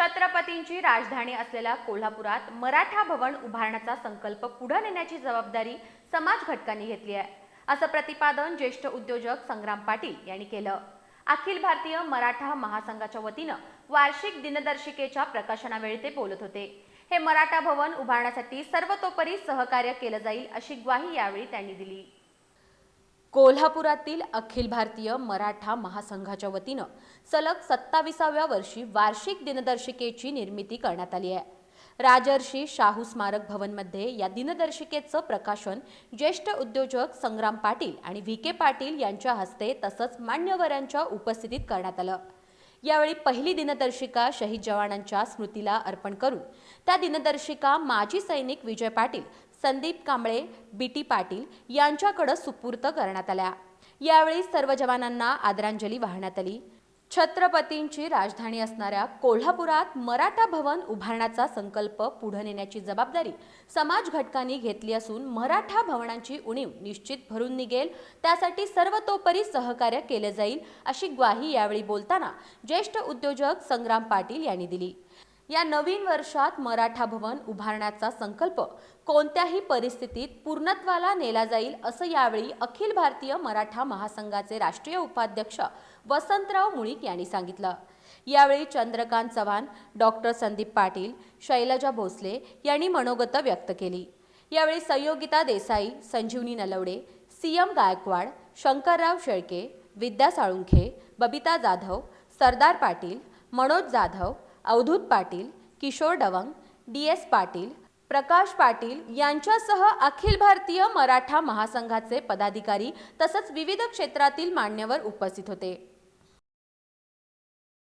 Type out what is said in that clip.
छत्रपतींची राजधानी असलेल्या कोल्हापुरात मराठा भवन उभारण्याचा संकल्प पुढे नेण्याची जबाबदारी समाज घटकांनी घेतली आहे असं प्रतिपादन ज्येष्ठ उद्योजक संग्राम पाटील यांनी केलं. अखिल भारतीय मराठा महासंघाच्या वतीनं वार्षिक दिनदर्शिकेच्या प्रकाशनावेळी ते बोलत होते. हे मराठा भवन उभारण्यासाठी सर्वतोपरी सहकार्य केलं जाईल अशी ग्वाही यावेळी त्यांनी दिली. कोल्हापुरातील अखिल भारतीय मराठा महासंघाच्या वतीनं सलग सत्ताविसाव्या वर्षी वार्षिक दिनदर्शिकेची निर्मिती करण्यात आली आहे. राजर्षी शाहू स्मारक भवनमध्ये या दिनदर्शिकेचं प्रकाशन ज्येष्ठ उद्योजक संग्राम पाटील आणि व्ही के पाटील यांच्या हस्ते तसंच मान्यवरांच्या उपस्थितीत करण्यात आलं. यावेळी पहिली दिनदर्शिका शहीद जवानांच्या स्मृतीला अर्पण करून त्या दिनदर्शिका माजी सैनिक विजय पाटील संदीप कांबळे बी टी पाटील यांच्याकडे सुपूर्त करण्यात आल्या. यावेळी सर्व जवानांना आदरांजली वाहण्यात आली. छत्रपतींची राजधानी असणाऱ्या कोल्हापुरात मराठा भवन उभारण्याचा संकल्प पुढे नेण्याची जबाबदारी समाज घटकांनी घेतली असून मराठा भवनांची उणीव निश्चित भरून निघेल त्यासाठी सर्वतोपरी सहकार्य केले जाईल अशी ग्वाही यावेळी बोलताना ज्येष्ठ उद्योजक संग्राम पाटील यांनी दिली. या नवीन वर्षात मराठा भवन उभारण्याचा संकल्प कोणत्याही परिस्थितीत पूर्णत्वाला नेला जाईल असं यावेळी अखिल भारतीय मराठा महासंघाचे राष्ट्रीय उपाध्यक्ष वसंतराव मुळीक यांनी सांगितलं. यावेळी चंद्रकांत चव्हाण डॉक्टर संदीप पाटील शैलजा भोसले यांनी मनोगत व्यक्त केली. यावेळी Sanyogita Desai Sanjeevani Nalawade C M Gaikwad Shankarrao Shelke Vidya Salunkhe Babita Jadhav Sardar Patil Manoj Jadhav Avdhoot Patil Kishor Dawang D S Patil Prakash Patil यांच्यासह अखिल भारतीय मराठा महासंघाचे पदाधिकारी तसंच विविध क्षेत्रातील मान्यवर उपस्थित होते.